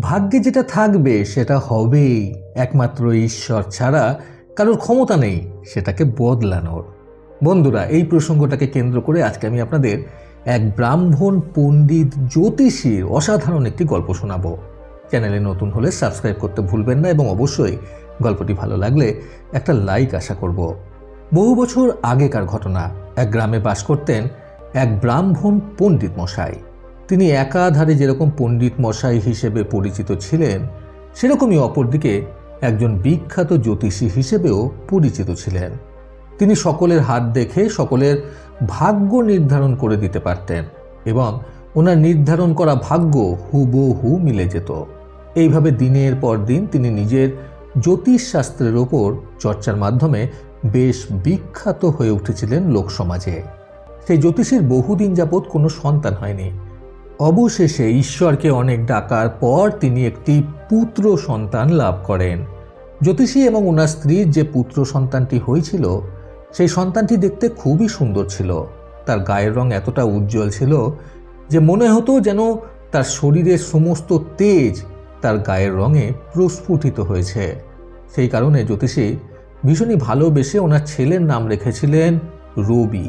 ভাগ্যে যেটা থাকবে সেটা হবেই। একমাত্র ঈশ্বর ছাড়া কারোর ক্ষমতা নেই, সেটাকে বদলানোর। বন্ধুরা, এই প্রসঙ্গটাকে কেন্দ্র করে আজকে আমি আপনাদের এক ব্রাহ্মণ পণ্ডিত জ্যোতিষীর অসাধারণ একটি গল্প শোনাব। চ্যানেলে নতুন হলে সাবস্ক্রাইব করতে ভুলবেন না এবং অবশ্যই গল্পটি ভালো লাগলে একটা লাইক আশা করব। বহু বছর আগেকার ঘটনা। এক গ্রামে বাস করতেন এক ব্রাহ্মণ পণ্ডিত মশাই। তিনি একাধারে যেরকম পণ্ডিত মশাই হিসেবে পরিচিত ছিলেন, সেরকমই অপরদিকে একজন বিখ্যাত জ্যোতিষী হিসেবেও পরিচিত ছিলেন। তিনি সকলের হাত দেখে সকলের ভাগ্য নির্ধারণ করে দিতে পারতেন এবং ওনার নির্ধারণ করা ভাগ্য হুবহু মিলে যেত। এইভাবে দিনের পর দিন তিনি নিজের জ্যোতিষ শাস্ত্রের ওপর চর্চার মাধ্যমে বেশ বিখ্যাত হয়ে উঠেছিলেন লোকসমাজে। সেই জ্যোতিষীর বহুদিন যাবৎ কোনো সন্তান হয়নি। অবশেষে ঈশ্বরকে অনেক ডাকার পর তিনি একটি পুত্র সন্তান লাভ করেন। জ্যোতিষী এবং ওনার স্ত্রীর যে পুত্র সন্তানটি হয়েছিল, সেই সন্তানটি দেখতে খুবই সুন্দর ছিল। তার গায়ের রং এতটা উজ্জ্বল ছিল যে মনে হতো যেন তার শরীরের সমস্ত তেজ তার গায়ের রঙে প্রস্ফুটিত হয়েছে। সেই কারণে জ্যোতিষী ভীষণই ভালোবেসে ওনার ছেলের নাম রেখেছিলেন রবি।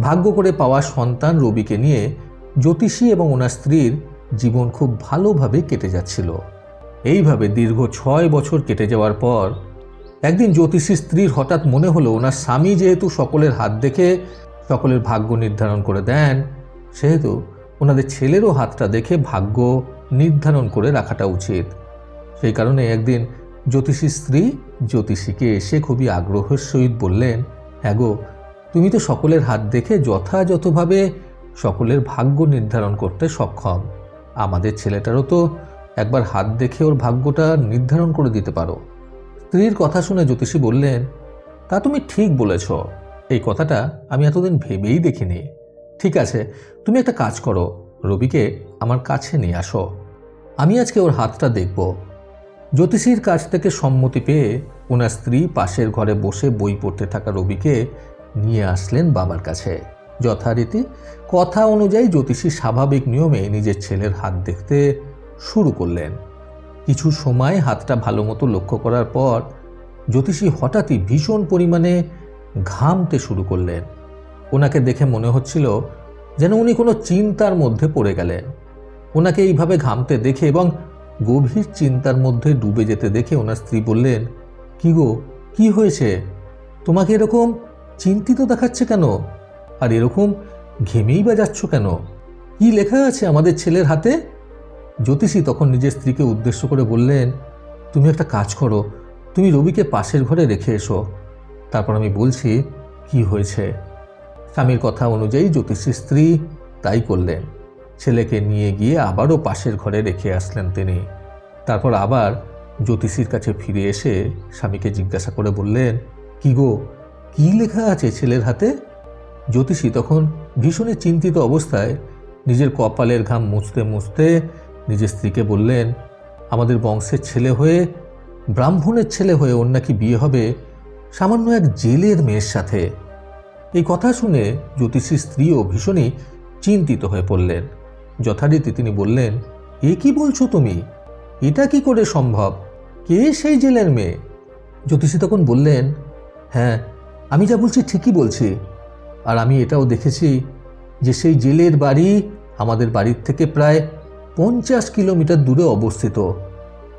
ভাগ্য করে পাওয়া সন্তান রবিকে নিয়ে জ্যোতিষী এবং ওনার স্ত্রীর জীবন খুব ভালোভাবে কেটে যাচ্ছিল। এইভাবে দীর্ঘ ছয় বছর কেটে যাওয়ার পর একদিন জ্যোতিষী স্ত্রীর হঠাৎ মনে হলো ওনার স্বামী যেহেতু সকলের হাত দেখে, সকলের ভাগ্য নির্ধারণ করে দেন, সেহেতু ওনাদের ছেলেরও হাতটা দেখে ভাগ্য নির্ধারণ করে রাখাটা উচিত। সেই কারণে একদিন জ্যোতিষী স্ত্রী জ্যোতিষীকে এসে খুবই আগ্রহের সহিত বললেন হ্যাঁ গো, তুমি তো সকলের হাত দেখে যথাযথভাবে সকলের ভাগ্য নির্ধারণ করতে সক্ষম। আমাদের ছেলেটারও তো একবার হাত দেখে ওর ভাগ্যটা নির্ধারণ করে দিতে পারো। স্ত্রীর কথা শুনে জ্যোতিষী বললেন, তা তুমি ঠিক বলেছ। এই কথাটা আমি এতদিন ভেবেই দেখিনি। ঠিক আছে, তুমি একটা কাজ করো। রবিকে আমার কাছে নিয়ে আসো। আমি আজকে ওর হাতটা দেখব। জ্যোতিষীর কাছ থেকে সম্মতি পেয়ে ওনার স্ত্রী পাশের ঘরে বসে বই পড়তে থাকা রবিকে নিয়ে আসলেন বাবার কাছে। যথারীতি কথা অনুযায়ী জ্যোতিষী স্বাভাবিক নিয়মে নিজের ছেলের হাত দেখতে শুরু করলেন। কিছু সময় হাতটা ভালো মতো লক্ষ্য করার পর জ্যোতিষী হঠাৎই ভীষণ পরিমাণে ঘামতে শুরু করলেন। ওনাকে দেখে মনে হচ্ছিল যেন উনি কোনো চিন্তার মধ্যে পড়ে গেলেন। ওনাকে এইভাবে ঘামতে দেখে এবং গভীর চিন্তার মধ্যে ডুবে যেতে দেখে ওনার স্ত্রী বললেন, কি গো, কি হয়েছে? তোমাকে এরকম চিন্তিত দেখাচ্ছে কেন? আর এরকম ঘেমেই বা যাচ্ছ কেন? কি লেখা আছে আমাদের ছেলের হাতে? জ্যোতিষী তখন নিজের স্ত্রীকে উদ্দেশ্য করে বললেন, তুমি একটা কাজ করো, তুমি রবিকে পাশের ঘরে রেখে এসো। তারপর আমি বলছি, কি হয়েছে? স্বামীর কথা অনুযায়ী জ্যোতিষীর স্ত্রী তাই করলেন। ছেলেকে নিয়ে গিয়ে আবারও পাশের ঘরে রেখে আসলেন তিনি। তারপর আবার জ্যোতিষীর কাছে ফিরে এসে স্বামীকে জিজ্ঞাসা করে বললেন, কি গো, কি লেখা আছে ছেলের হাতে? জ্যোতিষী তখন ভীষণই চিন্তিত অবস্থায় নিজের কপালের ঘাম মুছতে মুছতে নিজের স্ত্রীকে বললেন, আমাদের বংশের ছেলে হয়ে, ব্রাহ্মণের ছেলে হয়ে ওর নাকি বিয়ে হবে সামান্য এক জেলের মেয়ের সাথে। এই কথা শুনে জ্যোতিষীর স্ত্রীও ভীষণই চিন্তিত হয়ে পড়লেন। যথারীতি তিনি বললেন, এ কি বলছো তুমি? এটা কি করে সম্ভব? কে সেই জেলের মেয়ে? জ্যোতিষী তখন বললেন হ্যাঁ আমি যা বলছি ঠিকই বলছি। আর আমি এটাও দেখেছি যে সেই জেলের বাড়ি আমাদের বাড়ির থেকে প্রায় পঞ্চাশ কিলোমিটার দূরে অবস্থিত।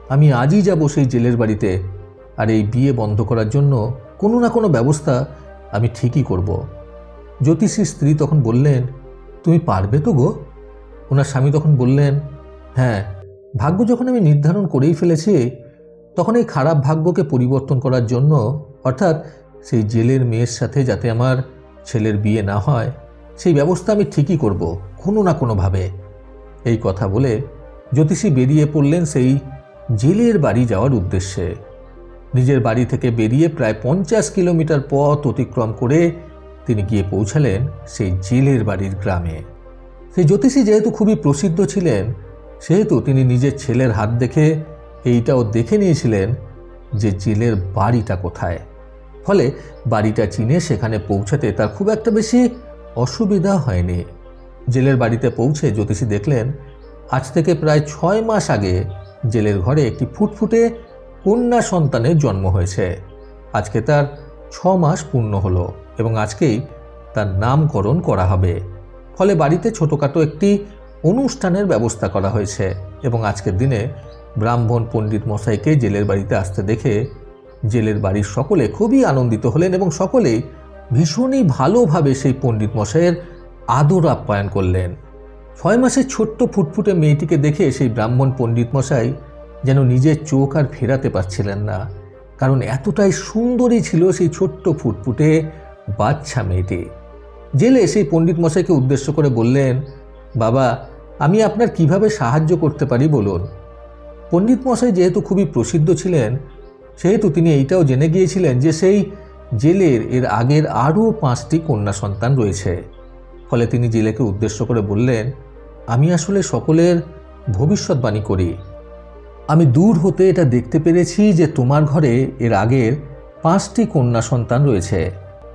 আমি আজই যাব সেই জেলের বাড়িতে আর এই বিয়ে বন্ধ করার জন্য কোনো না কোনো ব্যবস্থা আমি ঠিকই করব। জ্যোতিষীর স্ত্রী তখন বললেন, তুমি পারবে তো গো? ওনার স্বামী তখন বললেন হ্যাঁ ভাগ্য যখন আমি নির্ধারণ করেই ফেলেছি, তখন এই খারাপ ভাগ্যকে পরিবর্তন করার জন্য, অর্থাৎ সেই জেলের মেয়ের সাথে যাতে আমার ছেলের বিয়ে না হয়, সেই ব্যবস্থা আমি ঠিকই করব, কোনো না কোনোভাবে। এই কথা বলে জ্যোতিষী বেরিয়ে পড়লেন সেই জেলের বাড়ি যাওয়ার উদ্দেশ্যে। নিজের বাড়ি থেকে বেরিয়ে প্রায় পঞ্চাশ কিলোমিটার পথ অতিক্রম করে তিনি গিয়ে পৌঁছালেন সেই জেলের বাড়ির গ্রামে। সেই জ্যোতিষী যেহেতু খুবই প্রসিদ্ধ ছিলেন, সেহেতু তিনি নিজের ছেলের হাত দেখে এইটাও দেখে নিয়েছিলেন যে জেলের বাড়িটা কোথায়। ফলে বাড়িটা চিনে সেখানে পৌঁছাতে তার খুব একটা বেশি অসুবিধা হয়নি। জেলের বাড়িতে পৌঁছে জ্যোতিষী দেখলেন, আজ থেকে প্রায় ছয় মাস আগে জেলের ঘরে একটি ফুটফুটে কন্যা সন্তানের জন্ম হয়েছে। আজকে তার ছ মাস পূর্ণ হলো এবং আজকেই তার নামকরণ করা হবে। ফলে বাড়িতে ছোটোখাটো একটি অনুষ্ঠানের ব্যবস্থা করা হয়েছে এবং আজকের দিনে ব্রাহ্মণ পণ্ডিত মশাইকে জেলের বাড়িতে আসতে দেখে জেলের বাড়ির সকলে খুবই আনন্দিত হলেন এবং সকলেই ভীষণই ভালোভাবে সেই পণ্ডিত মশাইয়ের আদর আপ্যায়ন করলেন। ছয় মাসের ছোট্ট ফুটফুটে মেয়েটিকে দেখে সেই ব্রাহ্মণ পণ্ডিত মশাই যেন নিজের চোখ আর ফেরাতে পারছিলেন না, কারণ এতটাই সুন্দরী ছিল সেই ছোট্ট ফুটফুটে বাচ্চা মেয়েটি। জেলে সেই পণ্ডিত মশাইকে উদ্দেশ্য করে বললেন, বাবা, আমি আপনার কীভাবে সাহায্য করতে পারি বলুন? পণ্ডিত মশাই যেহেতু খুবই প্রসিদ্ধ ছিলেন সেহেতু তিনি এইটাও জেনে গিয়েছিলেন যে সেই জেলের এর আগের আরও পাঁচটি কন্যা সন্তান রয়েছে। ফলে তিনি জেলেকে উদ্দেশ্য করে বললেন, আমি আসলে সকলের ভবিষ্যৎবাণী করি। আমি দূর হতে এটা দেখতে পেরেছি যে তোমার ঘরে এর আগের পাঁচটি কন্যা সন্তান রয়েছে।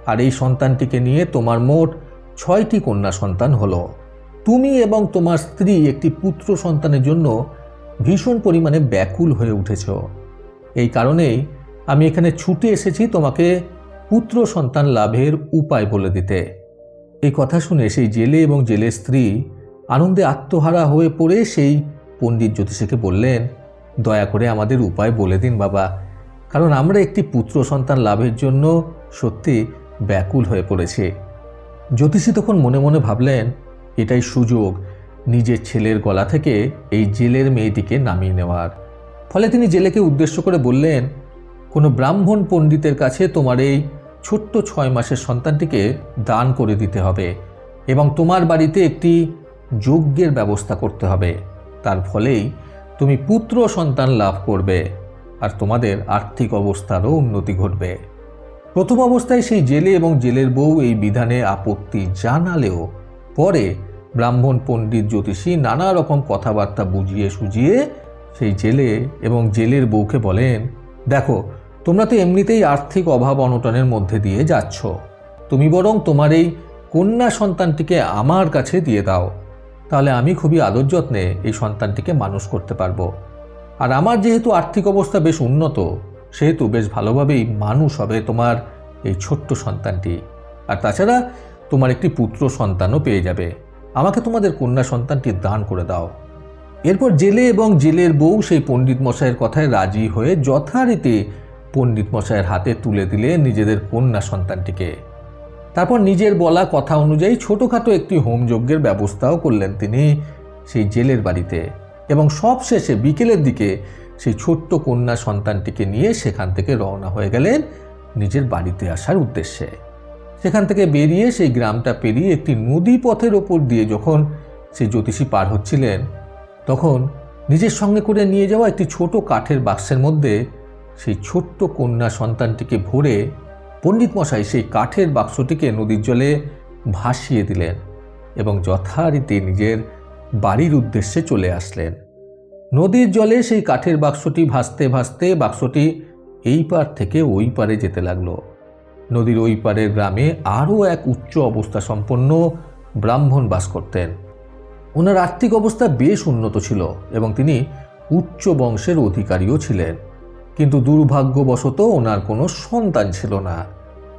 আর এই সন্তানটিকে নিয়ে তোমার মোট ছয়টি কন্যা সন্তান হলো। তুমি এবং তোমার স্ত্রী একটি পুত্র সন্তানের জন্য ভীষণ পরিমাণে ব্যাকুল হয়ে উঠেছ। এই কারণেই আমি এখানে ছুটে এসেছি তোমাকে পুত্র সন্তান লাভের উপায় বলে দিতে। এই কথা শুনে সেই জেলে এবং জেলের স্ত্রী আনন্দে আত্মহারা হয়ে পড়ে সেই পণ্ডিত জ্যোতিষীকে বললেন, দয়া করে আমাদের উপায় বলে দিন বাবা, কারণ আমরা একটি পুত্র সন্তান লাভের জন্য সত্যি ব্যাকুল হয়ে পড়েছি। জ্যোতিষী তখন মনে মনে ভাবলেন, এটাই সুযোগ, নিজের ছেলের গলা থেকে এই জেলের মেয়েটিকে নামিয়ে নেওয়ার। ফলে তিনি জেলেকে উদ্দেশ্য করে বললেন, কোনো ব্রাহ্মণ পণ্ডিতের কাছে তোমার এই ছোট্ট ছয় মাসের সন্তানটিকে দান করে দিতে হবে এবং তোমার বাড়িতে একটি যজ্ঞের ব্যবস্থা করতে হবে। তার ফলেই তুমি পুত্র সন্তান লাভ করবে আর তোমাদের আর্থিক অবস্থারও উন্নতি ঘটবে। প্রথম অবস্থায় সেই জেলে এবং জেলের বউ এই বিধানে আপত্তি জানালেও পরে ব্রাহ্মণ পণ্ডিত জ্যোতিষী নানা রকম কথাবার্তা বুঝিয়ে সুঝিয়ে সেই জেলে এবং জেলের বউকে বলেন, দেখো, তোমরা তো এমনিতেই আর্থিক অভাব অনটনের মধ্যে দিয়ে যাচ্ছ। তুমি বরং তোমার এই কন্যা সন্তানটিকে আমার কাছে দিয়ে দাও। তাহলে আমি খুবই আদর যত্নে এই সন্তানটিকে মানুষ করতে পারব। আর আমার যেহেতু আর্থিক অবস্থা বেশ উন্নত, সেহেতু বেশ ভালোভাবেই মানুষ হবে তোমার এই ছোট্ট সন্তানটি। আর তাছাড়া তোমার একটি পুত্র সন্তানও পেয়ে যাবে। আমাকে তোমাদের কন্যা সন্তানটি দান করে দাও। এরপর জেলে এবং জেলের বউ সেই পণ্ডিত মশাইয়ের কথায় রাজি হয়ে যথারীতি পণ্ডিত মশাইয়ের হাতে তুলে দিলে নিজেদের কন্যা সন্তানটিকে। তারপর নিজের বলা কথা অনুযায়ী ছোটোখাটো একটি হোমযজ্ঞের ব্যবস্থাও করলেন তিনি সেই জেলের বাড়িতে এবং সব শেষে বিকেলের দিকে সেই ছোট্ট কন্যা সন্তানটিকে নিয়ে সেখান থেকে রওনা হয়ে গেলেন নিজের বাড়িতে আসার উদ্দেশ্যে। সেখান থেকে বেরিয়ে সেই গ্রামটা পেরিয়ে একটি নদী পথের ওপর দিয়ে যখন সেই জ্যোতিষী পার হচ্ছিলেন তখন নিজের সঙ্গে করে নিয়ে যাওয়া একটি ছোট কাঠের বাক্সের মধ্যে সেই ছোট্ট কন্যা সন্তানটিকে ভরে পণ্ডিত মশাই সেই কাঠের বাক্সটিকে নদীর জলে ভাসিয়ে দিলেন এবং যথারীতি নিজের বাড়ির উদ্দেশ্যে চলে আসলেন। নদীর জলে সেই কাঠের বাক্সটি ভাসতে ভাসতে বাক্সটি এই পার থেকে ওই পারে যেতে লাগল। নদীর ওই পারের গ্রামে আরও এক উচ্চ অবস্থা সম্পন্ন ব্রাহ্মণ বাস করতেন। ওনার আর্থিক অবস্থা বেশ উন্নত ছিল এবং তিনি উচ্চ বংশের অধিকারীও ছিলেন। কিন্তু দুর্ভাগ্যবশত ওনার কোনো সন্তান ছিল না।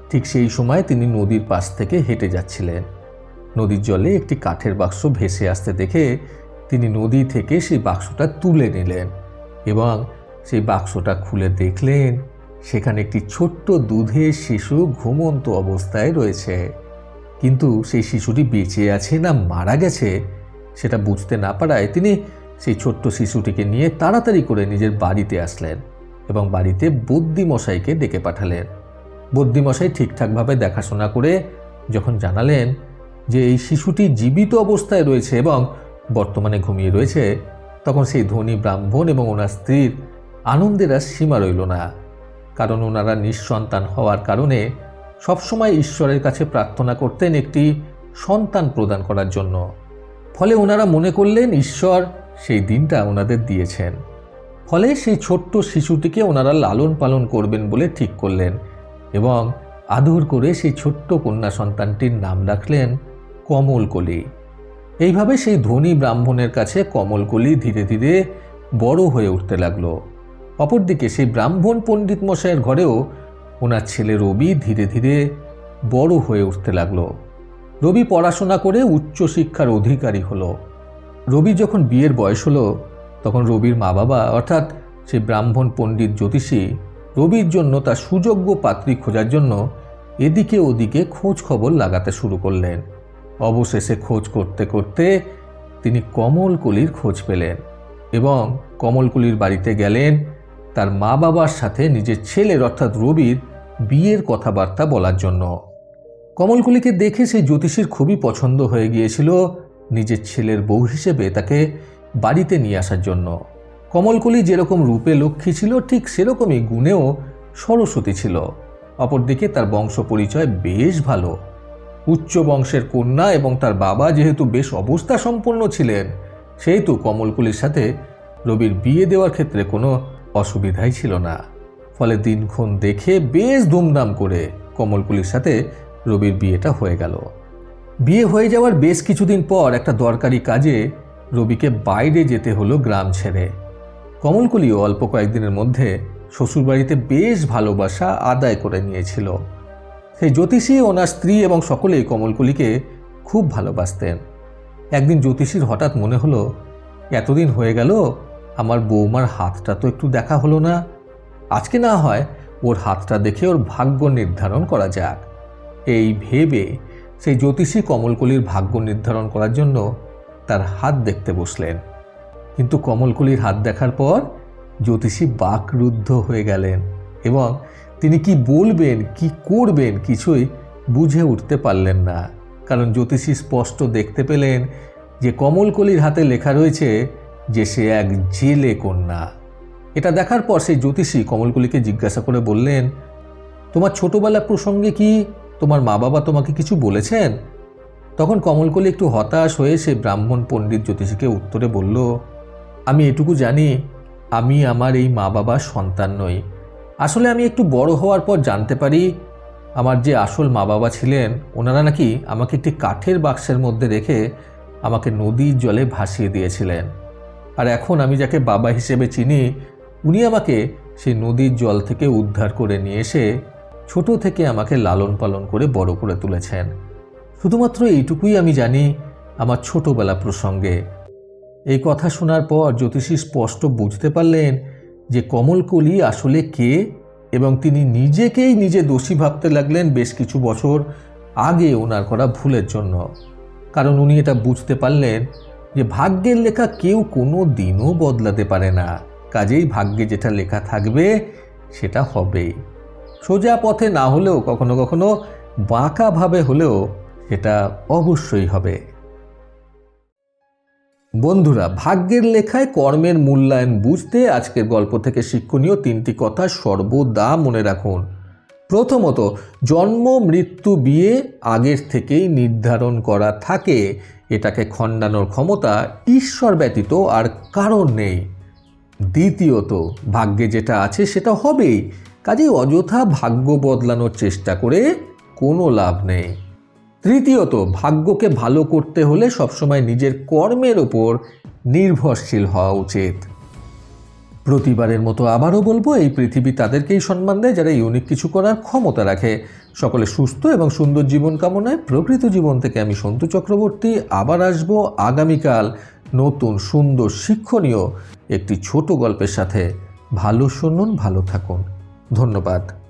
ঠিক সেই সময় তিনি নদীর পাশ থেকে হেঁটে যাচ্ছিলেন। নদীর জলে একটি কাঠের বাক্স ভেসে আসতে দেখে তিনি নদী থেকে সেই বাক্সটা তুলে নিলেন এবং সেই বাক্সটা খুলে দেখলেন সেখানে একটি ছোট্ট দুধের শিশু ঘুমন্ত অবস্থায় রয়েছে। কিন্তু সেই শিশুটি বেঁচে আছে না মারা গেছে সেটা বুঝতে না পারায় তিনি সেই ছোট্ট শিশুটিকে নিয়ে তাড়াতাড়ি করে নিজের বাড়িতে আসলেন এবং বাড়িতে বুদ্ধিমশাইকে ডেকে পাঠালেন। বুদ্ধিমশাই ঠিকঠাকভাবে দেখাশোনা করে যখন জানালেন যে এই শিশুটি জীবিত অবস্থায় রয়েছে এবং বর্তমানে ঘুমিয়ে রয়েছে, তখন সেই ধনী ব্রাহ্মণ এবং ওনার স্ত্রীর আনন্দের আর সীমা রইল না। কারণ ওনারা নিঃসন্তান হওয়ার কারণে সবসময় ঈশ্বরের কাছে প্রার্থনা করতেন একটি সন্তান প্রদান করার জন্য। ফলে ওনারা মনে করলেন, ঈশ্বর সেই দিনটা ওনাদের দিয়েছেন। ফলে সেই ছোট্ট শিশুটিকে ওনারা লালন পালন করবেন বলে ঠিক করলেন এবং আদর করে সেই ছোট্ট কন্যা সন্তানটির নাম রাখলেন কমলকলি এইভাবে সেই ধনী ব্রাহ্মণের কাছে কমলকলি ধীরে ধীরে বড় হয়ে উঠতে লাগল। অপরদিকে সেই ব্রাহ্মণ পণ্ডিত মশাইয়ের ঘরেও ওনার ছেলে রবি ধীরে ধীরে বড় হয়ে উঠতে লাগল। রবি পড়াশোনা করে উচ্চশিক্ষার অধিকারী হলো। রবি যখন বিয়ের বয়স হলো, তখন রবির মা বাবা অর্থাৎ সেই ব্রাহ্মণ পণ্ডিত জ্যোতিষী, রবির জন্য তার সুযোগ্য পাত্রী খোঁজার জন্য এদিকে ওদিকে খোঁজ খবর লাগাতে শুরু করলেন। অবশেষে খোঁজ করতে করতে তিনি কমলকলির খোঁজ পেলেন এবং কমলকলির বাড়িতে গেলেন তার মা বাবার সাথে নিজের ছেলের, অর্থাৎ রবির, বিয়ের কথাবার্তা বলার জন্য। কমলকলিকে দেখে সেই জ্যোতিষীর খুবই পছন্দ হয়ে গিয়েছিল নিজের ছেলের বউ হিসেবে তাকে বাড়িতে নিয়ে আসার জন্য। কমলকলি যেরকম রূপে লক্ষ্মী ছিল, ঠিক সেরকমই গুণেও সরস্বতী ছিল। অপরদিকে তার বংশ পরিচয় বেশ ভালো। উচ্চ বংশের কন্যা এবং তার বাবা যেহেতু বেশ অবস্থা সম্পন্ন ছিলেন, সেহেতু কমলকুলির সাথে রবির বিয়ে দেওয়ার ক্ষেত্রে কোনো অসুবিধাই ছিল না। ফলে দিনক্ষণ দেখে বেশ ধুমধাম করে কমলকুলির সাথে রবির বিয়েটা হয়ে গেল। বিয়ে হয়ে যাওয়ার বেশ কিছুদিন পর একটা দরকারি কাজে রবিকে বাইরে যেতে হলো গ্রাম ছেড়ে। কমলকুলিও অল্প কয়েকদিনের মধ্যে শ্বশুরবাড়িতে বেশ ভালোবাসা আদায় করে নিয়েছিল। সেই জ্যোতিষী, ওনার স্ত্রী এবং সকলেই কমলকুলিকে খুব ভালোবাসতেন। একদিন জ্যোতিষীর হঠাৎ মনে হলো, এতদিন হয়ে গেল, আমার বৌমার হাতটা তো একটু দেখা হলো না। আজকে না হয় ওর হাতটা দেখে ওর ভাগ্য নির্ধারণ করা যাক। এই ভেবে সেই জ্যোতিষী কমলকলির ভাগ্য নির্ধারণ করার জন্য তার হাত দেখতে বসলেন। কিন্তু কমলকলির হাত দেখার পর জ্যোতিষী বাকরুদ্ধ হয়ে গেলেন এবং তিনি কি বলবেন, কি করবেন কিছুই বুঝে উঠতে পারলেন না। কারণ জ্যোতিষী স্পষ্ট দেখতে পেলেন যে কমলকলির হাতে লেখা রয়েছে যে সে এক জেলে কন্যা। এটা দেখার পর সেই জ্যোতিষী কমলকলিকে জিজ্ঞাসা করে বললেন, তোমার ছোটবেলা প্রসঙ্গে কি তোমার মা বাবা তোমাকে কিছু বলেছেন? তখন কমলকলি একটু হতাশ হয়ে সে ব্রাহ্মণ পণ্ডিত জ্যোতিষীকে উত্তরে বলল, আমি এটুকু জানি, আমি আমার এই মা বাবার সন্তান নই। আসলে আমি একটু বড় হওয়ার পর জানতে পারি, আমার যে আসল মা বাবা ছিলেন, ওনারা নাকি আমাকে একটি কাঠের বাক্সের মধ্যে রেখে আমাকে নদীর জলে ভাসিয়ে দিয়েছিলেন। আর এখন আমি যাকে বাবা হিসেবে চিনি, উনি আমাকে সেই নদীর জল থেকে উদ্ধার করে নিয়ে এসে ছোট থেকে আমাকে লালন পালন করে বড় করে তুলেছেন। শুধুমাত্র এইটুকুই আমি জানি আমার ছোটবেলা প্রসঙ্গে। এই কথা শোনার পর জ্যোতিষী স্পষ্ট বুঝতে পারলেন যে কমলকলি আসলে কে এবং তিনি নিজেকেই নিজে দোষী ভাবতে লাগলেন বেশ কিছু বছর আগে ওনার করা ভুলের জন্য। কারণ উনি এটা বুঝতে পারলেন যে ভাগ্যের লেখা কেউ কোনো দিনও বদলাতে পারে না। কাজেই ভাগ্যে যেটা লেখা থাকবে, সেটা হবেই। সোজা পথে না হলেও কখনো কখনো বাঁকাভাবে হলেও সেটা অবশ্যই হবে। বন্ধুরা, ভাগ্যের লেখায় কর্মের মূল্যায়ন বুঝতে আজকের গল্প থেকে শিক্ষণীয় তিনটি কথা সর্বদা মনে রাখুন। প্রথমত, জন্ম, মৃত্যু, বিয়ে আগের থেকেই নির্ধারণ করা থাকে। এটাকে খণ্ডানোর ক্ষমতা ঈশ্বর ব্যতীত আর কারণ নেই। দ্বিতীয়ত, ভাগ্যে যেটা আছে সেটা হবেই। কাজেই অযথা ভাগ্য বদলানোর চেষ্টা করে কোনো লাভ নেই। তৃতীয়ত, ভাগ্যকে ভালো করতে হলে সবসময় নিজের কর্মের ওপর নির্ভরশীল হওয়া উচিত। প্রতিবারের মতো আবারও বলব, এই পৃথিবী তাদেরকেই সম্মান দেয় যারা ইউনিক কিছু করার ক্ষমতা রাখে। সকলে সুস্থ এবং সুন্দর জীবন কামনায় প্রকৃত জীবন থেকে আমি সন্তু চক্রবর্তী আবার আসব আগামীকাল নতুন সুন্দর শিক্ষণীয় একটি ছোট গল্পের সাথে। ভালো শুনুন, ভালো থাকুন। ধন্যবাদ।